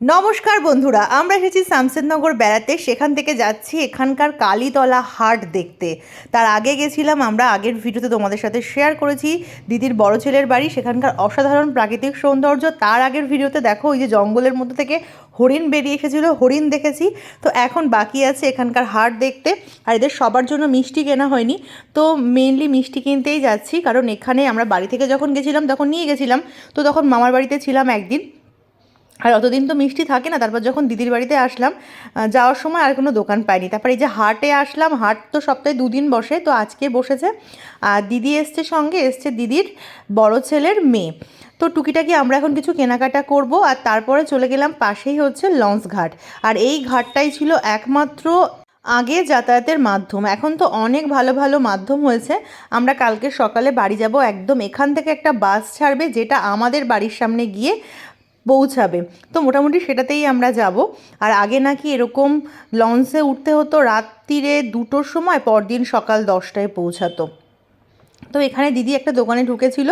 নমস্কার বন্ধুরা, আমরা এসেছি শামসেদনগর বেড়াতে। সেখান থেকে যাচ্ছি এখানকার কালীতলা হাট দেখতে। তার আগে গেছিলাম, আমরা আগের ভিডিওতে তোমাদের সাথে শেয়ার করেছি। দিদির বড় ছেলের বাড়ি, সেখানকার অসাধারণ প্রাকৃতিক সৌন্দর্য। তার আগের ভিডিওতে দেখো, ওই যে জঙ্গলের মধ্যে থেকে হরিণ বেরিয়ে এসেছিল, হরিণ দেখেছি। তো এখন বাকি আছে এখানকার হাট দেখতে। আর এদের সবার জন্য মিষ্টি কেনা হয়নি। তো মেনলি মিষ্টি কিনতেই যাচ্ছি। কারণ এখানে আমরা বাড়ি থেকে যখন গেছিলাম, তখন নিয়ে গেছিলাম। তো তখন মামার বাড়িতে ছিলাম একদিন। আর অতদিন তো মিষ্টি থাকে না, তারপর যখন দিদির বাড়িতে আসলাম যাওয়ার সময় আর কোনো দোকান পাইনি। তারপর এই যে হাটে আসলাম, হাট তো সপ্তাহে দুদিন বসে, তো আজকে বসেছে, আর দিদি এসছে সঙ্গে, এসছে দিদির বড় ছেলের মেয়ে। তো টুকিটাকি আমরা এখন কিছু কেনাকাটা করব, আর তারপরে চলে গেলাম পাশেই হচ্ছে লঞ্চ ঘাট। আর এই ঘাটটাই ছিল একমাত্র আগে যাতায়াতের মাধ্যম। এখন তো অনেক ভালো ভালো মাধ্যম হয়েছে। আমরা কালকে সকালে বাড়ি যাব, একদম এখান থেকে একটা বাস ছাড়বে, যেটা আমাদের বাড়ির সামনে গিয়ে পৌঁছাবে। তো মোটামুটি সেটাতেই আমরা যাব। আর আগে নাকি এরকম লঞ্চে উঠতে হতো রাত্রিরে দুটোর সময়, পরদিন সকাল দশটায় পৌঁছাতো। তো এখানে দিদি একটা দোকানে ঢুকেছিল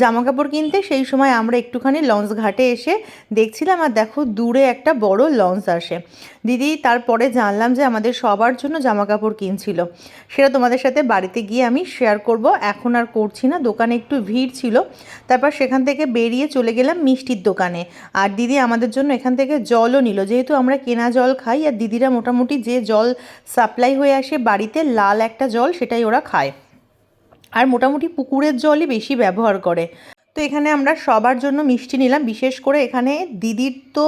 জামা কাপড় কিনতে। সেই সময় আমরা একটুখানি লঞ্চ ঘাটে এসে দেখছিলাম আর দেখো দূরে একটা বড় লঞ্চ আসে। দিদি, তারপরে জানলাম যে আমাদের সবার জন্য জামা কাপড় কিনছিল। সেটা তোমাদের সাথে বাড়িতে গিয়ে আমি শেয়ার করব। এখন আর করছি না, দোকানে একটু ভিড় ছিল। তারপর সেখান থেকে বেরিয়ে চলে গেলাম মিষ্টির দোকানে। আর দিদি আমাদের জন্য এখান থেকে জলও নিল। যেহেতু আমরা কেনা জল খাই আর দিদিরা মোটামুটি যে জল সাপ্লাই হয়ে আসে বাড়িতে, লাল একটা জল সেটাই ওরা খায়। আর মোটামুটি পুকুরের জলই বেশি ব্যবহার করে। তো এখানে আমরা সবার জন্য মিষ্টি নিলাম, বিশেষ করে এখানে দিদির তো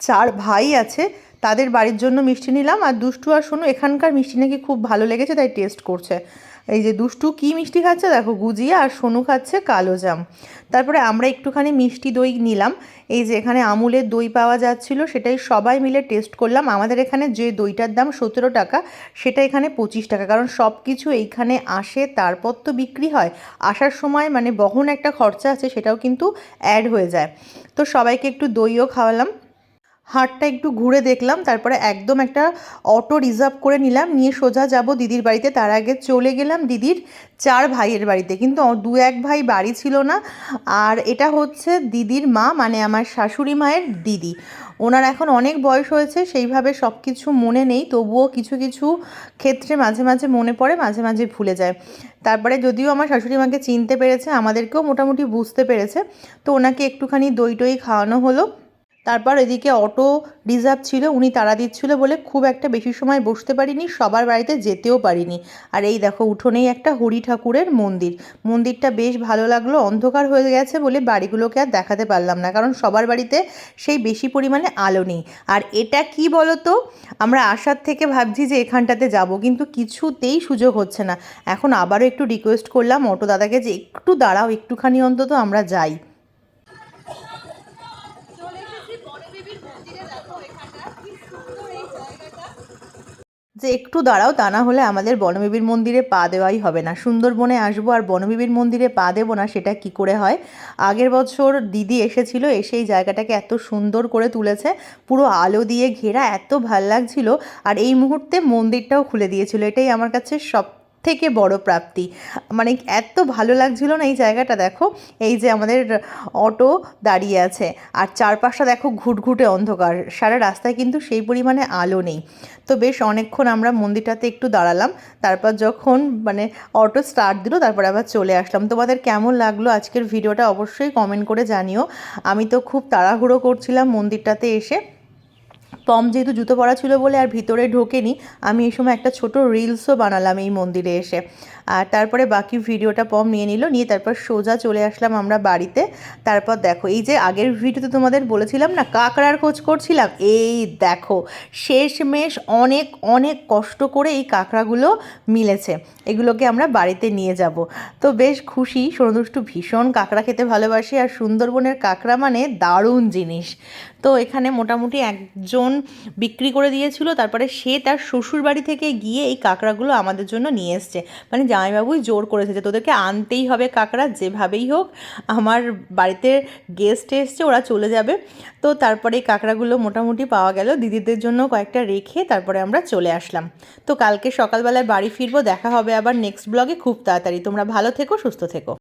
চার ভাই আছে, তাদের বাড়ির জন্য মিষ্টি নিলাম। আর দুষ্টু আর সোনু, এখানকার মিষ্টি নাকি খুব ভালো লেগেছে, তাই টেস্ট করছে। এই যে দুষ্টু কি মিষ্টি খাচ্ছে, দেখো, গুজিয়া আর সোনু খাচ্ছে কালো জাম। তারপরে আমরা একটুখানি মিষ্টি দই নিলাম। এই যে এখানে আমুলের দই পাওয়া যাচ্ছিল, সেটাই সবাই মিলে টেস্ট করলাম। আমাদের এখানে যে দইটার দাম সতেরো টাকা, সেটা এখানে পঁচিশ টাকা। কারণ সব কিছু এইখানে আসে, তারপর তো বিক্রি হয়। আসার সময় মানে বহন একটা খরচা আছে, সেটাও কিন্তু অ্যাড হয়ে যায়। তো সবাইকে একটু দইও খাওয়ালাম। হাটটা একটু ঘুরে দেখলাম, তারপরে একদম একটা অটো রিজার্ভ করে নিলাম, নিয়ে সোজা যাব দিদির বাড়িতে। তার আগে চলে গেলাম দিদির চার ভাইয়ের বাড়িতে, কিন্তু দু এক ভাই বাড়ি ছিল না। আর এটা হচ্ছে দিদির মা মানে আমার শাশুড়ি মায়ের দিদি। ওনার এখন অনেক বয়স হয়েছে, সেইভাবে সব কিছু মনে নেই, তবুও কিছু কিছু ক্ষেত্রে মাঝে মাঝে মনে পড়ে, মাঝে মাঝে ভুলে যায়। তারপরে যদিও আমার শাশুড়ি মাকে চিনতে পেরেছে, আমাদেরকেও মোটামুটি বুঝতে পেরেছে, তো ওনাকে একটুখানি দই টই খাওয়ানো হলো। তারপর এদিকে অটো রিজার্ভ ছিল, উনি তাড়া দিচ্ছিল বলে খুব একটা বেশি সময় বসতে পারিনি, সবার বাড়িতে যেতেও পারিনি। আর এই দেখো, উঠোনেই একটা হরি ঠাকুরের মন্দির। মন্দিরটা বেশ ভালো লাগল, অন্ধকার হয়ে গেছে বলে বাড়িগুলোকে আর দেখাতে পারলাম না, কারণ সবার বাড়িতে সেই বেশি পরিমাণে আলো নেই। আর এটা কি বলো তো আমরা আসার থেকে ভাবছি যে এখানটাতে যাব, কিন্তু কিছুতেই সুযোগ হচ্ছে না। এখন আবারও একটু রিকোয়েস্ট করলাম, অটো দাদাকে যে একটু দাঁড়াও, একটুখানি অন্তত আমরা যাই। যে একটু দাঁড়াও, তা না হলে আমাদের বনবিবির মন্দিরে পা দেওয়াই হবে না। সুন্দরবনে আসব আর বনবিবির মন্দিরে পা দেবো না, সেটা কি করে হয়? আগের বছর দিদি এসেছিল এসে এই জায়গাটাকে এত সুন্দর করে তুলেছে, পুরো আলো দিয়ে ঘেরা, এত ভালো লাগছিল। আর এই মুহূর্তে মন্দিরটাও খুলে দিয়েছিল, এটাই আমার কাছে সব থেকে বড় প্রাপ্তি। মানে এত ভালো লাগছিল না এই জায়গাটা, দেখো? এই যে আমাদের অটো দাঁড়িয়ে আছে, আর চারপাশটা দেখো ঘুটঘুটে অন্ধকার। সারা রাস্তায় কিন্তু সেই পরিমাণে আলো নেই। তো বেশ অনেকক্ষণ আমরা মন্দিরটাতে একটু দাঁড়ালাম, তারপর যখন মানে অটো স্টার্ট দিল, তারপর আবার চলে আসলাম। তোমাদের কেমন লাগল আজকের ভিডিওটা অবশ্যই কমেন্ট করে জানিও। আমি তো খুব তাড়াহুড়ো করছিলাম মন্দিরটাতে এসে। পম যেহেতু জুতো পরা ছিল বলে আর ভিতরে ঢোকেনি, আমি এই সময় একটা ছোট রিলসও বানালাম এই মন্দিরে এসে। আর তারপরে বাকি ভিডিওটা পম নিয়ে নিল, নিয়ে তারপর সোজা চলে আসলাম আমরা বাড়িতে। তারপর দেখো, এই যে আগের ভিডিওতে তোমাদের বলেছিলাম না, কাঁকড়ার খোঁজ করছিলাম? এই দেখো, শেষমেশ অনেক অনেক কষ্ট করে এই কাঁকড়াগুলো মিলেছে। এগুলোকে আমরা বাড়িতে নিয়ে যাব। তো বেশ খুশি, সোনদুষ্টু ভীষণ কাঁকড়া খেতে ভালোবাসে, আর সুন্দরবনের কাঁকড়া মানে দারুণ জিনিস। তো এখানে মোটামুটি একজন বিক্রি করে দিয়েছিল, তারপরে সে তার শ্বশুর বাড়ি থেকে গিয়ে এই কাঁকড়াগুলো আমাদের জন্য নিয়ে এসছে। মানে জামাইবাবুই জোর করেছে যে তোদেরকে আনতেই হবে কাঁকড়া, যেভাবেই হোক, আমার বাড়িতে গেস্ট এসছে, ওরা চলে যাবে। তো তারপরে এই কাঁকড়াগুলো মোটামুটি পাওয়া গেল। দিদিদের জন্য কয়েকটা রেখে তারপরে আমরা চলে আসলাম। তো কালকে সকালবেলায় বাড়ি ফিরবো, দেখা হবে আবার নেক্সট ব্লগে খুব তাড়াতাড়ি। তোমরা ভালো থেকো, সুস্থ থেকো।